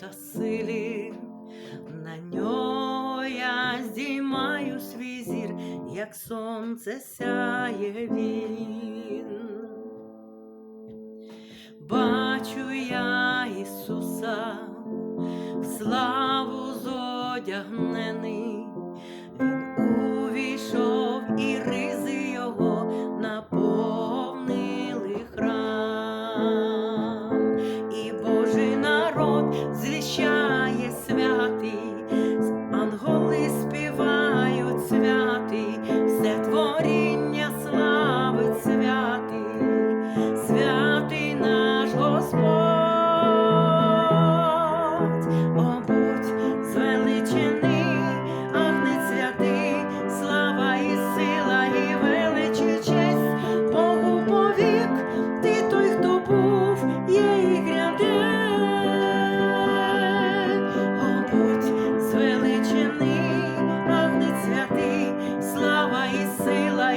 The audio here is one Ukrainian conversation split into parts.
та силі, на нього я здіймаю свій зір, як сонце сяє він. Бачу я Ісуса, в славу зодягнений.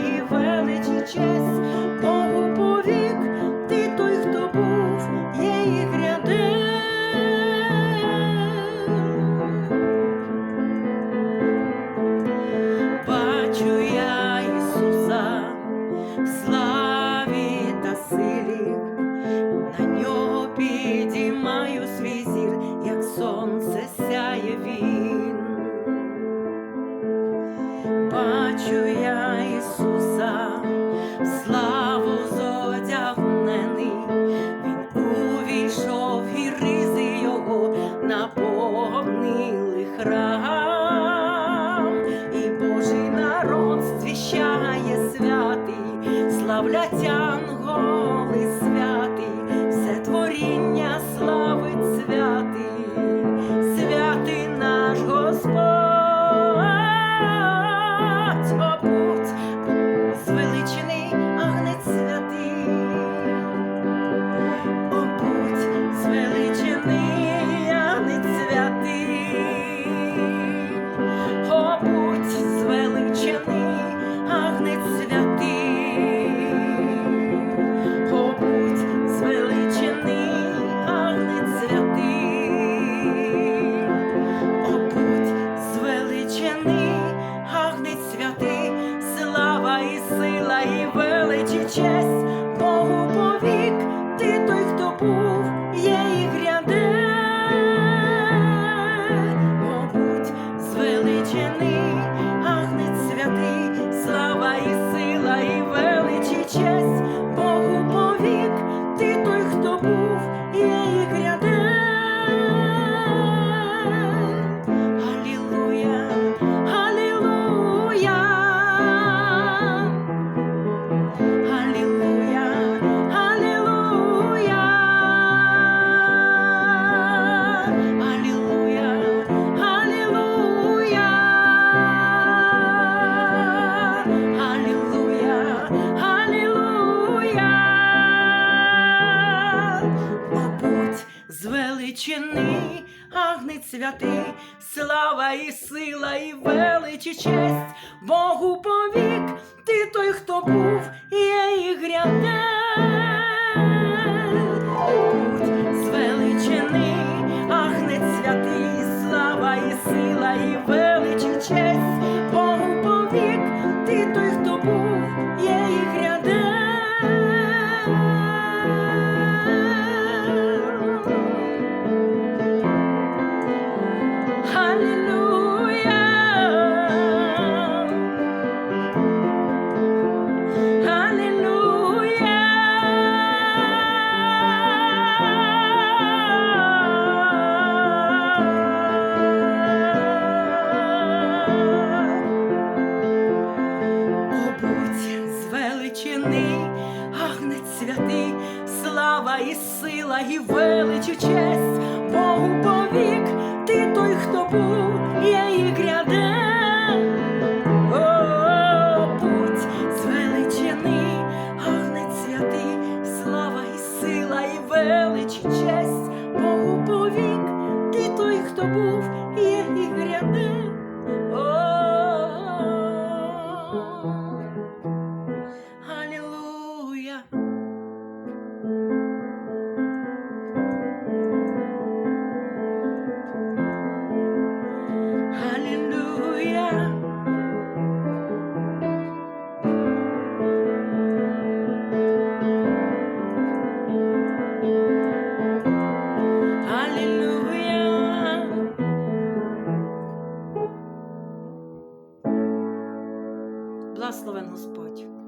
life славлять анголи святий, все творіння слави. величини, агнець святий, слава і сила, і велич, і честь Богу повік, ти той, хто був. Галичини, агнець святий, слава і сила, і велич і честь, Богу повік, ти той, хто був, є і гряде, О, -о, -о святий, слава і сила, і велич честь, Богу повік, ти той, хто був, є і гряде. О, благословен Господь.